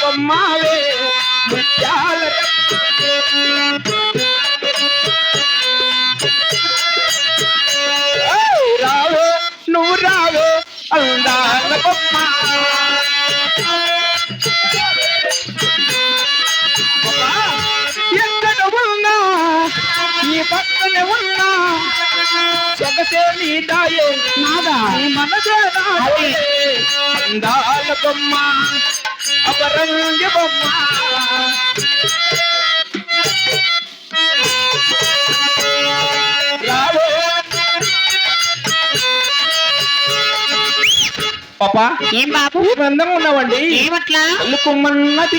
బొమ్మావే ముత్యాల ఏయ్, రావే నువ్వు నీ దాయే నాదా? నీ మనసే నాదే అందాల బొమ్మ అపరంగి బొమ్మ. పాపా ఏం బాబు? అందంగా ఉన్నావండి. ఏమట్లా? పలుకుమన్నది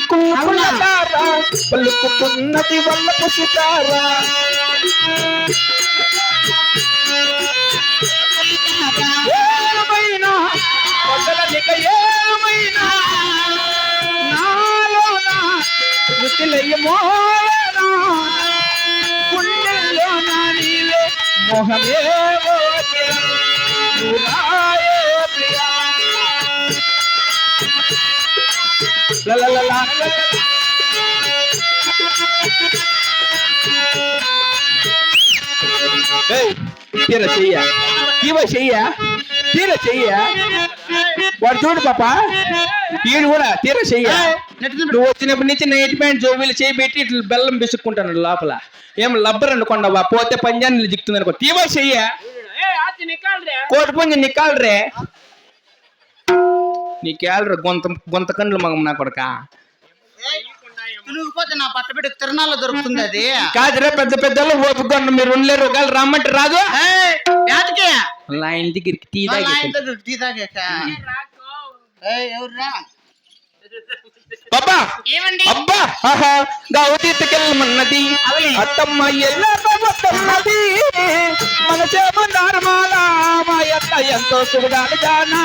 పలుకున్నది వల్ల పుసితారా ఇక ఏమైనా? నాలో మృతులయ్యమోనా గుండెల్లోన నీవే మోహమే నురాయే la la la la. ఏయ్, తీర చెయ్య. ఇవ చెయ్య. తీర చెయ్య. వాడు చూడు పాప. ఈడు కూడా తీర చెయ్య. నువ్వు వచ్చినప్పటి నుంచి నైట్ ప్యాంట్ జోబీలు చేయి పెట్టి ఇట్లా బెల్లం బిసుక్కుంటాను లోపల. ఏం లబ్బర్ అనుకోండవా పోతే పంజాన్ని జిక్తుంది అనుకో. తీవ చెయ్య. కోటి పుంజి నిక్కాలరే. నీ క్యాలరీ గొంత గొంత కండ్లు మగం నా కొడక? తులుగుపోతే నా పట్ట బిడ్డ తిరణాల్లో దొరుకుతుంది అది. కాదురా పెద్ద పెద్దలు ఓపుకొని మీరు ఉండలేరు. ఒకవేళ రమ్మంటే రాదు. ఏయ్, యాతకి నా ఇంటికి టీ వాళ్ళ తాగేసి. ఆయన దగ్గర టీ తాగాక ఏయ్, ఎవర్రా? అబ్బా! ఏమండి? అబ్బా! ఆహా! గౌతీతకెళ్ళమన్నది అత్తమ్మ ఎల్లమ్మన్నది మన చేమన్నారమాల మా యొక్క ఎంతో సుగుడాలు గానా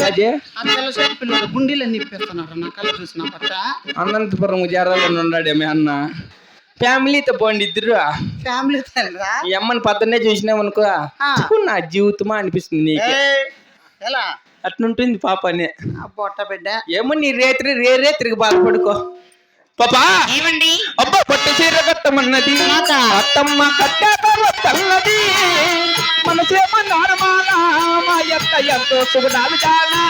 రాజే ఆ తెల్లసేపు పిల్లలు గుండీలు నిప్పేస్తున్నారు నా కళ్ళు చూసిన పట్ట. అనంతపురం జారాలో ఉన్నాడే మీ అన్న? ఫ్యామిలీతో పోండి ఇద్దరు. అమ్మని పద్దనే చూసినామనుకో నా జీవితమా అనిపిస్తుంది నీకు. ఎలా? అట్లుంటుంది పాప అని. ఆ పొట్ట బిడ్డ. ఏమో నీ రేత్రి రే రేత్రికి బాధపడుకో. పాపా! ఏమండి? అబ్బా పట్టు చీర కట్టమన్నది? అత్తమ్మ కట్టాక వద్దన్నది మన సేమ నారమాల మా యొక్క ఎంతో సుగుణాలు జానా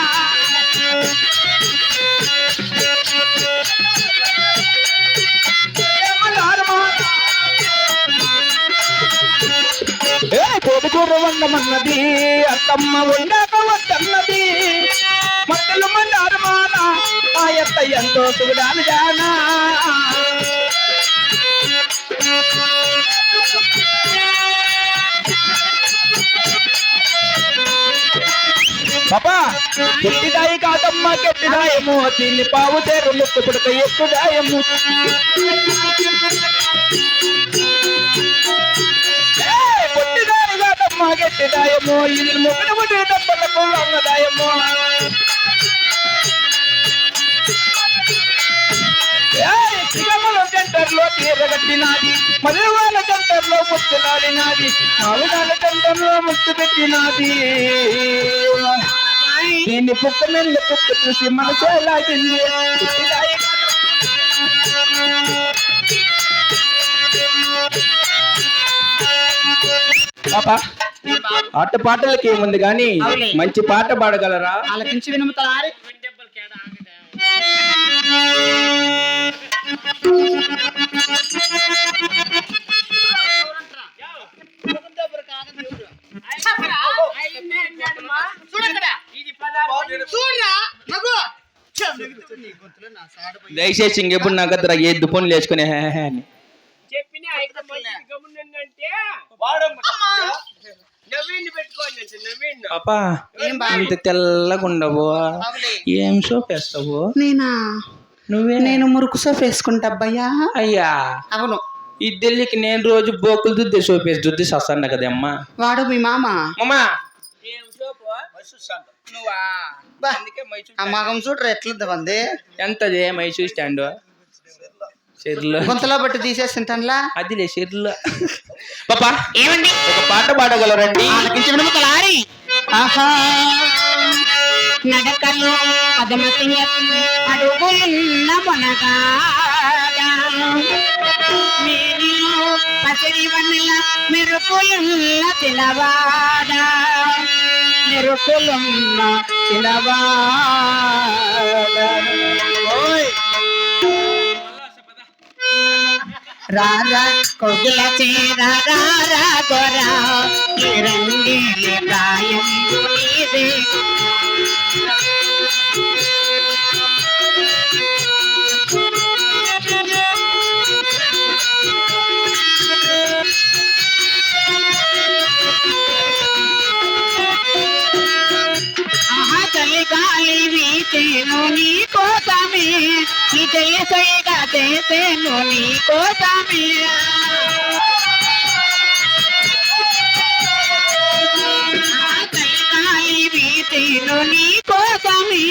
కోడుకూర వండమన్నది అత్తమ్మ వండాక వద్దన్నది. మట్టలు మాన ఆ ఎత్త ఎంతో సుగుడాను జానా. పాపా గట్టిదాయి కాదమ్మ గట్టిదాయము. దీన్ని పావు తేరు ముక్కు పుడక ఎక్కుదాయము ఏయ్, పొట్టిదాయి కాదమ్మ గట్టిదాయము ఇది ముక్కడు ముడి డబ్బలకు అన్నదాయము ఏయ్, సెంటర్లో తీరగట్టినాది మధువాల సెంటర్లో ముత్తులాడినాది ఆవుదాల సెంటర్లో ముత్తు పెట్టినాది దీన్ని పుక్క మెల్ల పుక్క చూసి మనసు ఎలాగింది ఆట పాటలకి ఏముంది కానీ అవులే. మంచి పాట పాడగలరా? ఆలకించి వినుముతారు దయచేసి ఇంకెప్పుడు నాకు పనులు వేసుకునే హే హే అని. చెప్పిన పాపా ఏం ఇంత సోప్ వేస్తావు? నేనా? నువ్వే? నేను మురుకు సోప్ వేసుకుంటా అబ్బయ్యా. అయ్యా. అవును. ఈ ఢిల్లీకి నేను రోజు బోకులు దుద్ది సోప్ వేసి దుద్ది వస్తాను కదమ్మా వాడు మీ మామ. సోపు? నువ్వా. అందుకే మైసూర్ ఆ మగం చూడరు ఎట్లుంది మంది. ఎంతది మైసూర్ స్టాండ్? గొంతలో బట్టి తీసేసింటాన్లా అదిలే షెర్లు పాపా ఏమండి? ఒక పాట పాడగలరండి ఆలకించమని ఆహా. నడకలు పసిరి వన్నెల మెరుపులున్న పిలవాడా మెరుపులున్న పిలవాడా రారా కోగిల చేర రారా గోరా ఈ ప్రాయం నీదే చేసేను నీ కోసమే ఆహా, చలి గాలి వీచేను నీ కోసమే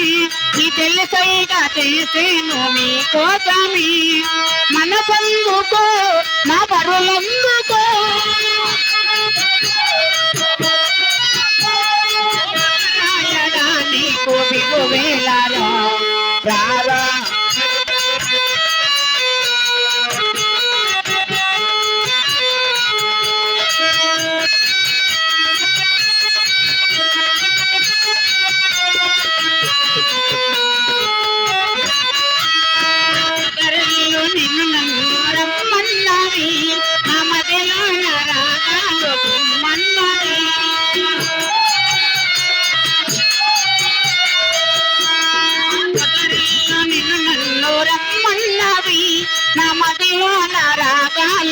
నీ తెలిసైగా చేసేను నీ కోసమే మనసందుకో నా పరులందుకో.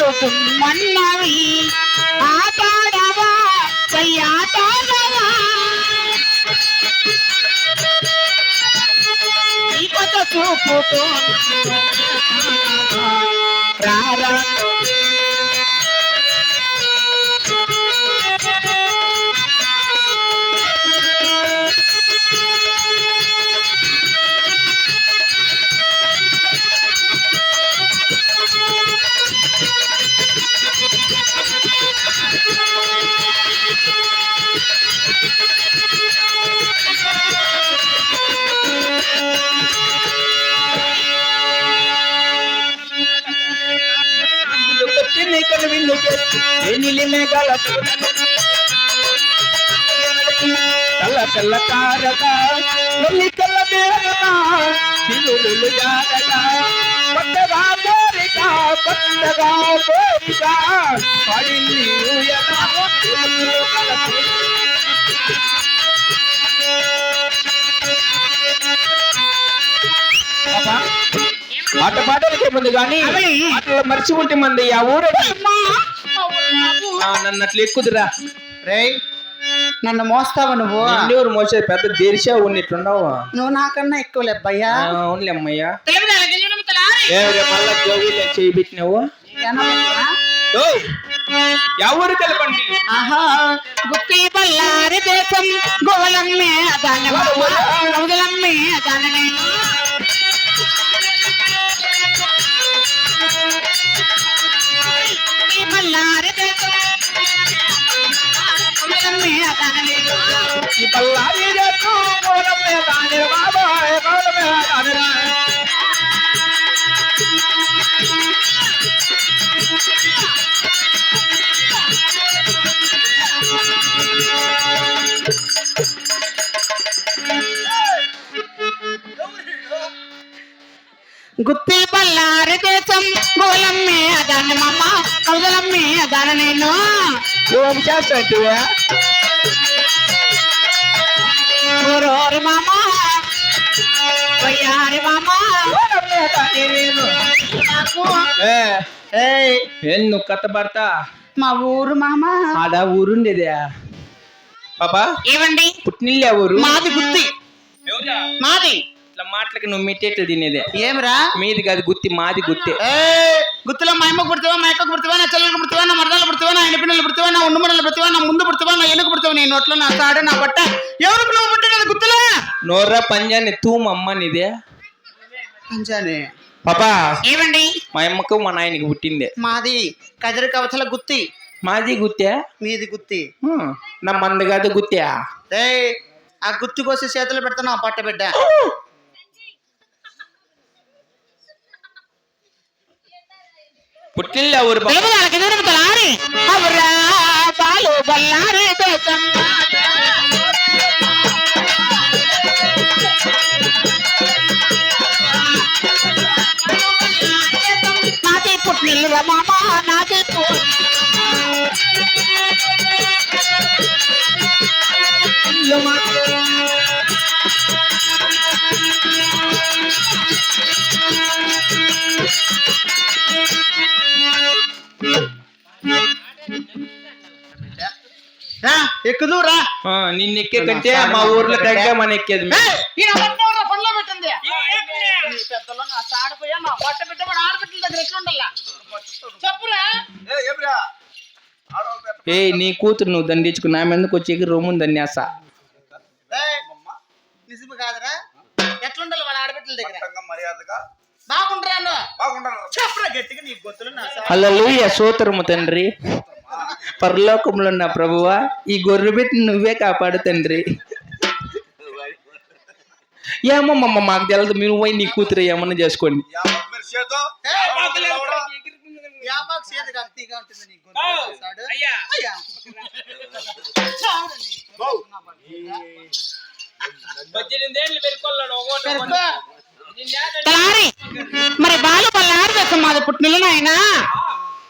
రాగాలు ఆటాడవా? చెయ్యాటాడవా ఈ రారా? ఎనిలి మేఘాల తెల్ల తెల్ల తారక నల్లి తెల్ల మేఘన చిరులు జారక కొత్తగా కోరిక కొత్తగా కోరిక పడింది ఊయల ఊయలు కలసి. పాపా, ఆట పాటలకే ముందు కానీ మర్చిపోతే మంది ఆ ఊరు నన్ను అట్లా ఎక్కుదురా. రేయ్ నన్ను మోస్తావు నువ్వు? ఊరు మోసే పెద్ద దేశా ఉన్నట్లున్నావు నువ్వు నాకన్నా ఎక్కువ లేబ్బయ్యా. అవునులే అమ్మయ్యా. మళ్ళా ఎవరు కలపండి ఆహా గుత్తి బల్లారి దేశం గోలమ్మే దాని గౌదలమ్మే దాని నేను గుత్తి బల్లారి దేశం గౌదలమ్మే దాని నేను ఏం చేస్తాంటివా? ఊరోరి మామ. వయ్యారి. ఏ, నువ్వు కథ పడతా? మా ఊరు మామ. ఆడ ఊరుండేదే. పాపా ఏమండి పుట్టినిల్లే ఊరు మాది గుత్తి. మాది. ఇట్లా మాటలకి నువ్వు మిట్టేట్లు తినేదే? ఏమిరా? మీది కాదు గుత్తి మాది గుత్తే. ఏ గుత్తులో మా అమ్మకు పుడతావా మా అక్కకు పుడతావా నా చెల్లెలకు పుడతావా నా మరదలకు పుడతావా నా పిల్లలు పుడతావా నా ఉండుమడలు పుడతావా నా ముందు పుడతావా నా ఎనుక పుడతావా? నీ నోట్లో నా తాడు నా బట్ట. ఎవరికి నువ్వు పుట్టినది గుత్తులో? నోర్రా పంజాన్ని తూమమ్మ నీదే. అంజానే పాపా ఏమండి? మా అమ్మకు మా నాయనకి పుట్టిందే. మాది కదిరి కవచల గుత్తి. మాది గుత్తే? మీది గుత్తి. నా మంది కాదు గుత్తే. ఆ గుత్తి కోసి చేతులు పెడతాను ఆ పట్ట బిడ్డ. పుట్టిల్లు ఎవరు పాపా? తెలుగు దానికి ఎదురు తలారి అవురా బాలు బల్లారి దేశం నాది పుట్టిల్లు మామ నిన్ను ఎక్కే కంటే మా ఊర్లో దగ్గర మన ఎక్కేది పనిలో పెట్టింది పెద్దలో నా సాడిపోయా నా బట్ట బిడ్డ కూడా ఆడబిడ్డల దగ్గర ఎట్లుండాలా చెప్పురా. ఏయ్ నీ కూతురు నువ్వు దండించుకు నా మీదకి వచ్చి రొమ్ముని దన్నేస్తా ఏయ్, నిజము కాదురా. ఎట్లుండాలి వాళ్ళ ఆడబిడ్డల దగ్గర? బాగుండరా నువ్వు చెప్పురా గట్టిగా నీ గొంతులు నా సాడి. హల్లెలూయా సూత్రము తండ్రి. పరలోకంలో ఉన్న ప్రభువా ఈ గొర్రె పెట్టి నువ్వే కాపాడు తండ్రి. ఏమమ్మమ్మ మాకు తెలియదు మీరు పోయి నీ కూతురు ఏమన్నా చేసుకోండి. మరి బాలు వాళ్ళ ఆరు మాది పుట్టిల్లు నాయనా?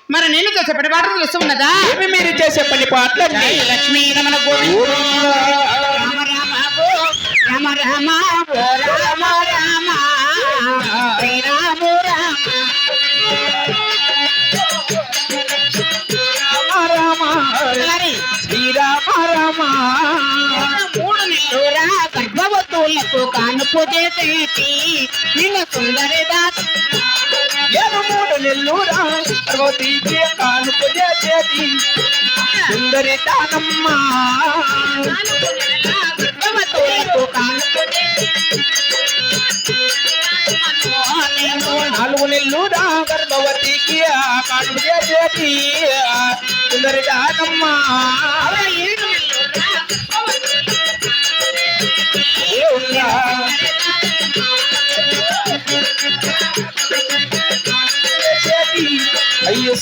మరి నేను చేసే పడి బాటలు ఇష్టం ఉన్నదా? మీరు చేసే పని పాటలండి లక్ష్మీ రమణ గోవింద. రామ రామ రామ రామ రామ రామ. గర్భవతులకు కానుపు సుందరి ఏడు నెల్లూరా పార్వతీకి కానుక చేసేది. సుందరి దానమ్మ. నాలుగు గర్భవతికి కానుక సుందరి దానమ్మ.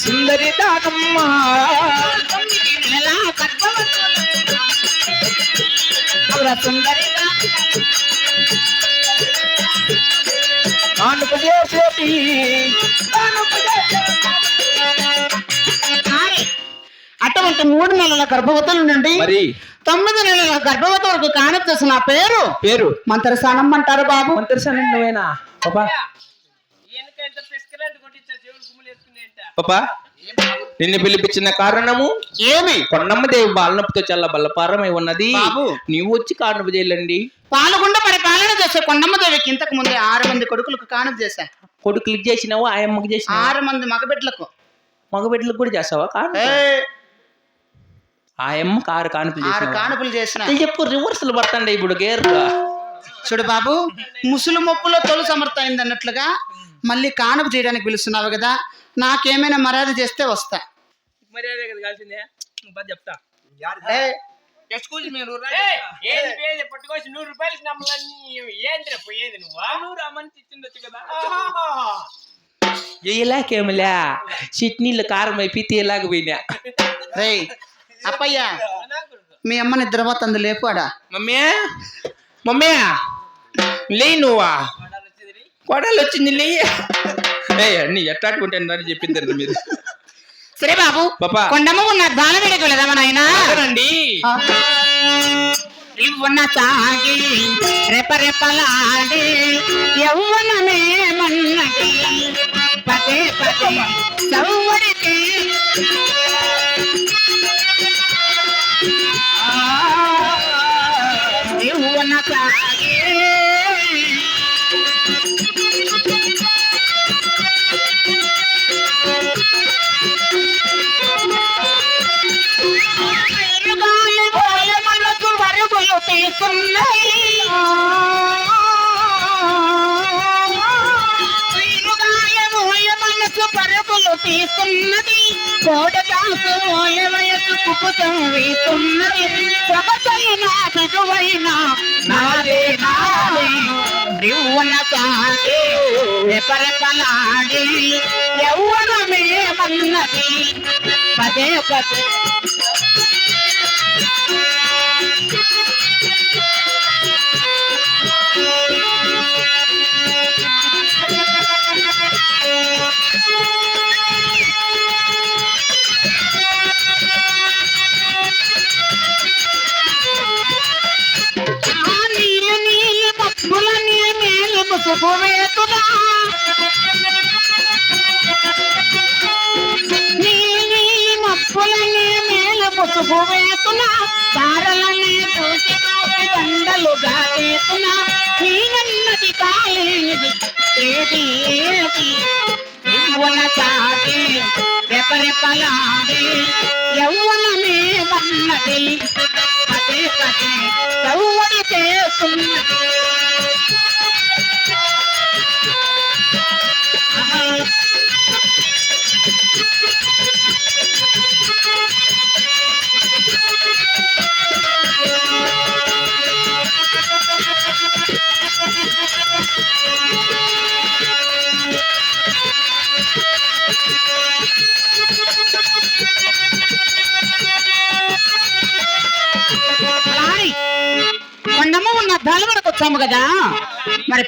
సుందరి దానమ్మ. సుందరి అటువంటి మూడు నెలల గర్భవతుల నుండి మరి? తొమ్మిది నెలల గర్భవతి వరకు కానొచ్చేసి నా పేరు పేరు? మంత్రసానం అంటారు బాబు. మంత్రసాని నువ్వేనా? పాపా పాపా నిన్ను పిలిపించిన కారణము? ఏమి? కొండమ్మ దేవి బాలనొప్పితో చాలా బలపారమై ఉన్నది. బాబు. నీవు వచ్చి కానుక చేయాలండి పాల్గొండ పడి పాలన చేసే కొండమ్మదేవికి ఇంతకు ముందే ఆరు మంది కొడుకులకు కానుక చేశా. కొడుకులకి చేసినావు? ఆయమ్మకి చేసినావు? ఆరు మంది మగబిడ్డలకు. మగబిడ్డలకు కూడా చేసావా కాను ఏయ్, ఆయమ్మ కారు కానుకలు ఆరు చేసినావా? కానుకలు చేసిన. ఇది చెప్పు రివర్సల్ పడుతుండే ఇప్పుడు గేర్గా చూడు బాబు ముసులు మొప్పులో తొలి సమర్థ అయింది అన్నట్లుగా మళ్ళీ కానుక చేయడానికి పిలుస్తున్నావు కదా. నాకేమైనా మర్యాద చేస్తే వస్తా. మరి అదే కదా కాల్సిందే? చెప్తా. ఎక్స్క్యూజ్ ఏంది పేద పట్టుకొచ్చి నూరు రూపాయలకి నమ్మలని నువ్వు? నూరు అమ్మని ఇచ్చిండొచ్చు కదా. ఇలాకేమిలే కారం అయిపోయి తీయలేకపోయినా రేయ్ అప్పయ్య మీ అమ్మ నిద్రపోతుంది లేపాడా మమ్మీ మమ్మీ లే నువ్వా? కొడాలు వచ్చింది లే ఏ అన్ని ఎట్టాడుకుంటాను చెప్పింది మీరు. సరే బాబు కొండమ్మ ఉన్న దాన వేడికి వెళదామా నాయనా? రండి ఇవ్వన సాగి రెపరెపలాడి యవ్వనమే మన్నకి పదే పదే యవ్వన సాగి తీస్తున్నది కోడకాసు వయసు కుపుతం వీస్తున్నది సొగసైన సిగువైన నాదే నాదే. రివ్వున రెపరెపలాడి పదే పదే. ముసుగు నీలి చూసి చూసి దండలుగా చేతున్నా కాలేనిది ఏది ఏది యవ్వన యవ్వనమే వన్నది పదే పదే చేస్తున్నది. వచ్చాము కదా? మరి